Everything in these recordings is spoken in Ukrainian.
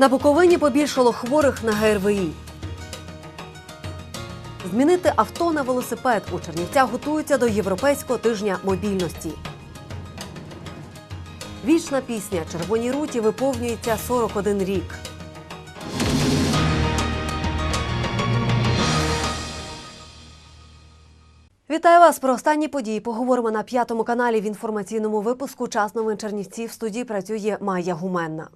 На Буковині побільшало хворих на ГРВІ. Змінити авто на велосипед у Чернівцях готуються до Європейського тижня мобільності. Вічна пісня Червоній руті виповнюється 41 рік. Вітаю вас про останні події. Поговоримо на п'ятому каналі в інформаційному випуску. Час новин Чернівців в студії працює Майя Гуменна.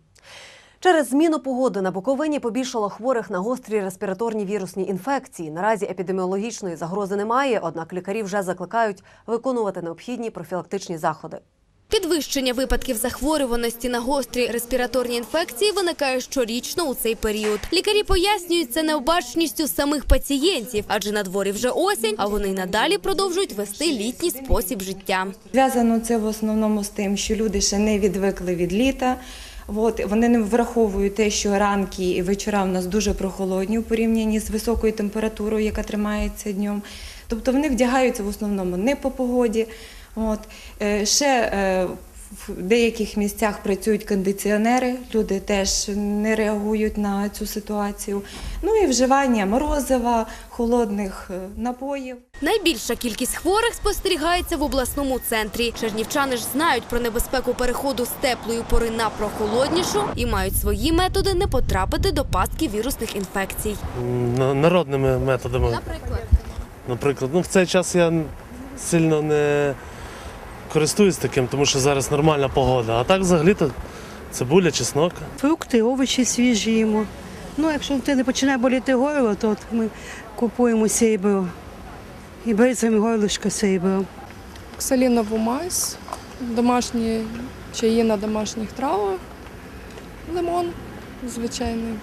Через зміну погоди на Буковині побільшало хворих на гострі респіраторні вірусні інфекції. Наразі епідеміологічної загрози немає, однак лікарі вже закликають виконувати необхідні профілактичні заходи. Підвищення випадків захворюваності на гострі респіраторні інфекції виникає щорічно у цей період. Лікарі пояснюють це необачністю самих пацієнтів, адже на дворі вже осінь, а вони й надалі продовжують вести літній спосіб життя. Зв'язано це в основному з тим, що люди ще не відвикли від літа. От, вони не враховують те, що ранки і вечора в нас дуже прохолодні у порівнянні з високою температурою, яка тримається днем. Тобто вони вдягаються в основному не по погоді. От. Е, Ще е, в деяких місцях працюють кондиціонери, люди теж не реагують на цю ситуацію. Ну і вживання морозива, холодних е, напоїв. Найбільша кількість хворих спостерігається в обласному центрі. Чернівчани ж знають про небезпеку переходу з теплої пори на прохолоднішу і мають свої методи не потрапити до пастки вірусних інфекцій. Народними методами. Наприклад, Наприклад, ну в цей час я сильно не користуюсь таким, тому що зараз нормальна погода. А так взагалі то цибуля, чеснок. Фрукти, овочі свіжі їмо. Ну, якщо ти не починає боліти горло, то от ми купуємо сейбро. І бризаємо горлишко сейбро. Ксалінову мазь, домашні чаї на домашніх травах, лимон звичайний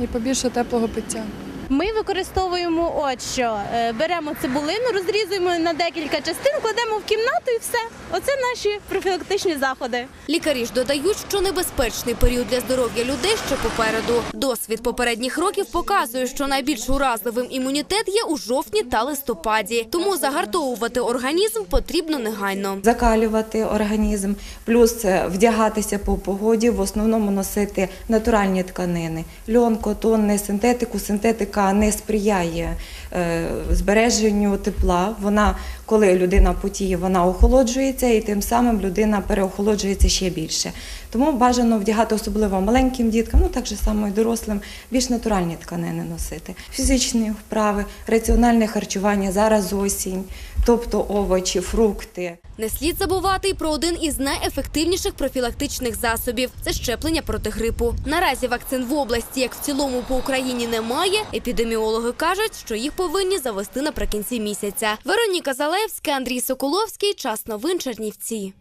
і побільше теплого пиття. Ми використовуємо от що. Е, Беремо цибулину, розрізуємо на декілька частин, кладемо в кімнату і все. Оце наші профілактичні заходи. Лікарі ж додають, що небезпечний період для здоров'я людей ще попереду. Досвід попередніх років показує, що найбільш уразливим імунітет є у жовтні та листопаді. Тому загартовувати організм потрібно негайно. закалювати організм, плюс е, вдягатися по погоді, в основному носити натуральні тканини. Льон, котон, не синтетику. Синтетика не сприяє е, збереженню тепла. Вона, коли людина потіє, вона охолоджується, і тим самим людина переохолоджується ще більше. Тому бажано вдягати особливо маленьким діткам, ну так же само і дорослим, більш натуральні тканини носити. Фізичні вправи, раціональне харчування, зараз осінь, тобто овочі, фрукти. Не слід забувати й про один із найефективніших профілактичних засобів це щеплення проти грипу. Наразі вакцин в області, як в цілому по Україні, немає. Епідеміологи кажуть, що їх повинні завести наприкінці місяця. Вероніка Залевська, Андрій Соколовський. Час новин Чернівці.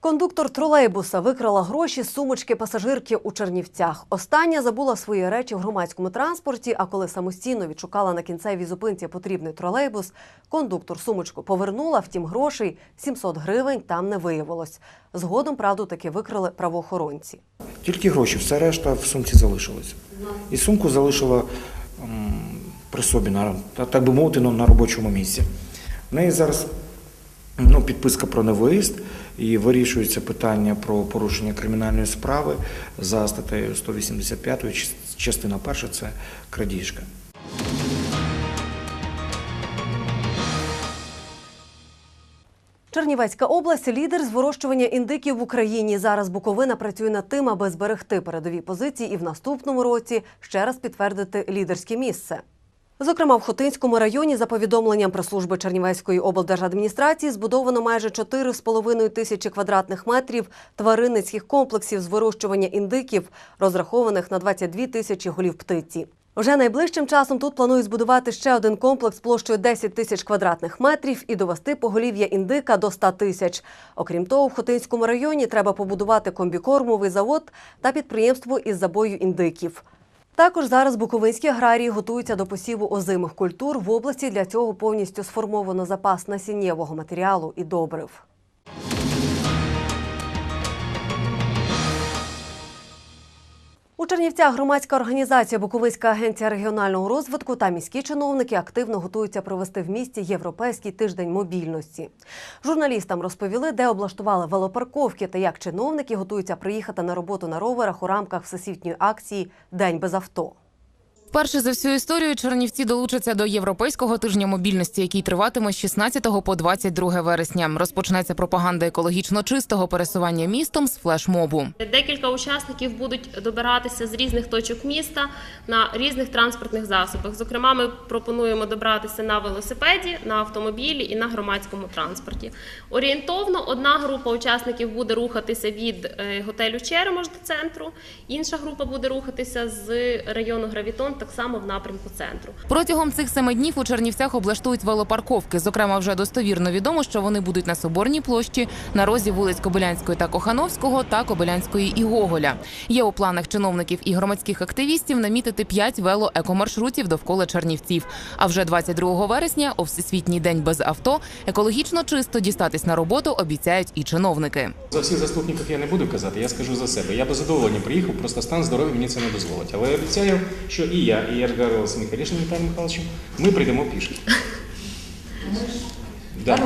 Кондуктор тролейбуса викрала гроші з сумочки пасажирки у Чернівцях. Остання забула свої речі в громадському транспорті. А коли самостійно відшукала на кінцевій зупинці потрібний тролейбус, кондуктор сумочку повернула. Втім, грошей 700 гривень там не виявилось. Згодом правду таки викрили правоохоронці. Тільки гроші, все решта в сумці залишилося. І сумку залишила при собі, на, так би мовити, на робочому місці. В неї зараз ну, підписка про невиїзд і вирішується питання про порушення кримінальної справи за статтею 185, частина перша це крадіжка. Чернівецька область лідер з вирощування індиків в Україні. Зараз Буковина працює над тим, аби зберегти передові позиції і в наступному році ще раз підтвердити лідерське місце. Зокрема, в Хотинському районі, за повідомленням прес-служби Чернівецької облдержадміністрації, збудовано майже 4,5 тисячі квадратних метрів тваринницьких комплексів з вирощування індиків, розрахованих на 22 тисячі голів птиці. Вже найближчим часом тут планують збудувати ще один комплекс площею 10 тисяч квадратних метрів і довести поголів'я індика до 100 тисяч. Окрім того, в Хотинському районі треба побудувати комбікормовий завод та підприємство із забою індиків. Також зараз буковинські аграрії готуються до посіву озимих культур. В області для цього повністю сформовано запас насіннєвого матеріалу і добрив. Чернівцях громадська організація Буковицька агенція регіонального розвитку та міські чиновники активно готуються провести в місті Європейський тиждень мобільності. Журналістам розповіли, де облаштували велопарковки та як чиновники готуються приїхати на роботу на роверах у рамках всесвітньої акції День без авто. Вперше за всю історію Чернівці долучаться до європейського тижня мобільності, який триватиме з 16 по 22 вересня. Розпочнеться пропаганда екологічно чистого пересування містом з флешмобу. Декілька учасників будуть добиратися з різних точок міста на різних транспортних засобах. Зокрема, ми пропонуємо добратися на велосипеді, на автомобілі і на громадському транспорті. Орієнтовно одна група учасників буде рухатися від е, готелю Черемош до центру, інша група буде рухатися з району Гравітон, так само в напрямку центру. Протягом цих семи днів у Чернівцях облаштують велопарковки. Зокрема, вже достовірно відомо, що вони будуть на Соборній площі, на розі вулиць Кобилянської та Кохановського та Кобилянської і Гоголя. Є у планах чиновників і громадських активістів намітити п'ять велоекомаршрутів довкола Чернівців. А вже 22 вересня, у всесвітній день без авто, екологічно чисто дістатись на роботу обіцяють і чиновники. За всіх заступників я не буду казати, я скажу за себе. Я би задоволення приїхав, просто стан здоров'я мені це не дозволить. Але я обіцяю, що і я, і я розмовляв з Михайлішним Віталієм Михайловичем, ми прийдемо пішки. Да.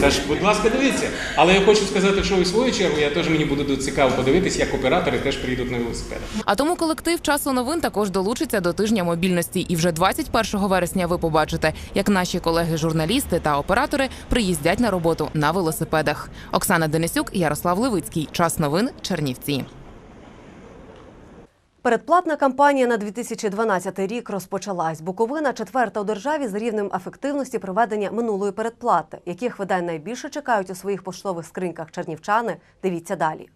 Теж, будь ласка, дивіться. Але я хочу сказати, що в свою чергу я теж мені буде цікаво подивитись, як оператори теж приїдуть на велосипедах. А тому колектив часу новин також долучиться до тижня мобільності. І вже 21 вересня ви побачите, як наші колеги-журналісти та оператори приїздять на роботу на велосипедах. Оксана Денисюк, Ярослав Левицький. Час новин Чернівці. Передплатна кампанія на 2012 рік розпочалась. Буковина четверта у державі за рівнем ефективності проведення минулої передплати. Яких видань найбільше чекають у своїх поштових скриньках чернівчани? Дивіться далі.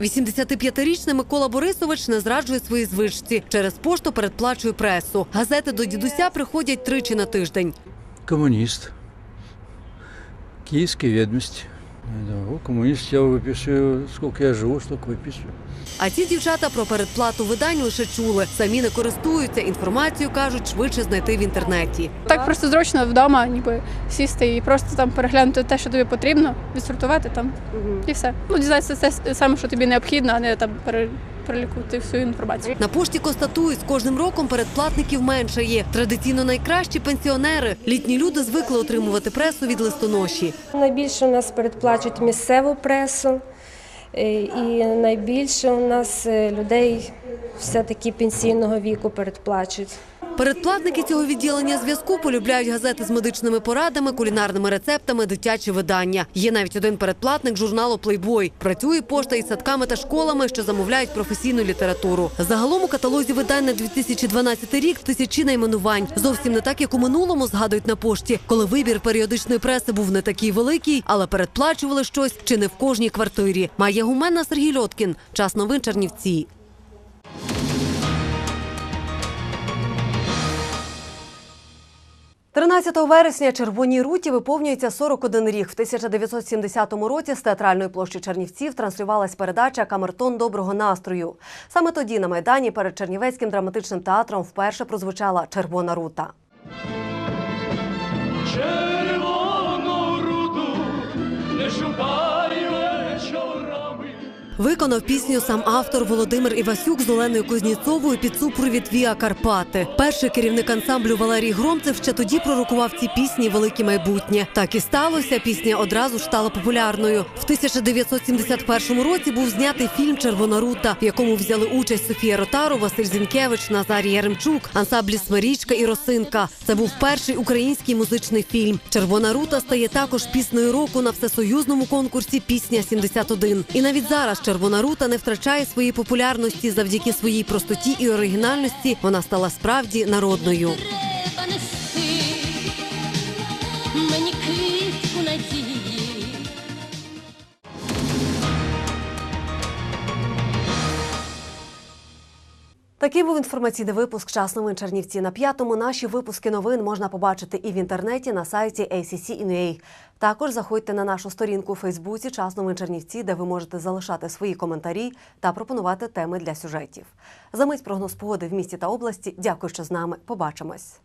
85-річний Микола Борисович не зраджує свої звичці. Через пошту передплачує пресу. Газети до дідуся приходять тричі на тиждень. коммунист. Киевская ведомость. Да, о, коммунист я выписываю, сколько я живу, столько выписываю. А ці дівчата про передплату видань лише чули. Самі не користуються. Інформацію кажуть, швидше знайти в інтернеті. Так просто зручно вдома, ніби сісти і просто там переглянути те, що тобі потрібно, відсортувати там і все. Ну, дізнатися це саме, що тобі необхідно, а не там пере- перелікувати всю інформацію. На пошті констатують, з кожним роком передплатників менше є. Традиційно найкращі пенсіонери. Літні люди звикли отримувати пресу від листоноші. Найбільше у нас передплачують місцеву пресу, е, і найбільше у нас е, людей все-таки пенсійного віку передплачують. Передплатники цього відділення зв'язку полюбляють газети з медичними порадами, кулінарними рецептами, дитячі видання. Є навіть один передплатник журналу Плейбой. Працює пошта із садками та школами, що замовляють професійну літературу. Загалом у каталозі видань на 2012 рік тисячі найменувань. Зовсім не так, як у минулому згадують на пошті, коли вибір періодичної преси був не такий великий, але передплачували щось чи не в кожній квартирі. Має гуменна Сергій Льоткін. Час новин Чернівці. – 13 вересня Червоній руті виповнюється 41 рік. В 1970 році з театральної площі Чернівців транслювалась передача Камертон доброго настрою. Саме тоді на майдані перед Чернівецьким драматичним театром вперше прозвучала Червона рута. Виконав пісню сам автор Володимир Івасюк з Оленою Кузніцовою під супровід Віа Карпати. Перший керівник ансамблю Валерій Громцев ще тоді пророкував ці пісні велике майбутнє. Так і сталося. Пісня одразу ж стала популярною. В 1971 році був знятий фільм Червона рута, в якому взяли участь Софія Ротару, Василь Зінкевич, Назарій Яремчук, ансамблі Смирічка і Росинка. Це був перший український музичний фільм. Червона рута стає також піснею року на всесоюзному конкурсі Пісня 71 І навіть зараз Червона рута не втрачає своєї популярності завдяки своїй простоті і оригінальності. Вона стала справді народною. Мені квітку надії. Такий був інформаційний випуск «Час новин Чернівці». На п'ятому наші випуски новин можна побачити і в інтернеті на сайті ACC.NUA. Також заходьте на нашу сторінку у Фейсбуці «Час новин Чернівці», де ви можете залишати свої коментарі та пропонувати теми для сюжетів. Замить прогноз погоди в місті та області. Дякую, що з нами. Побачимось.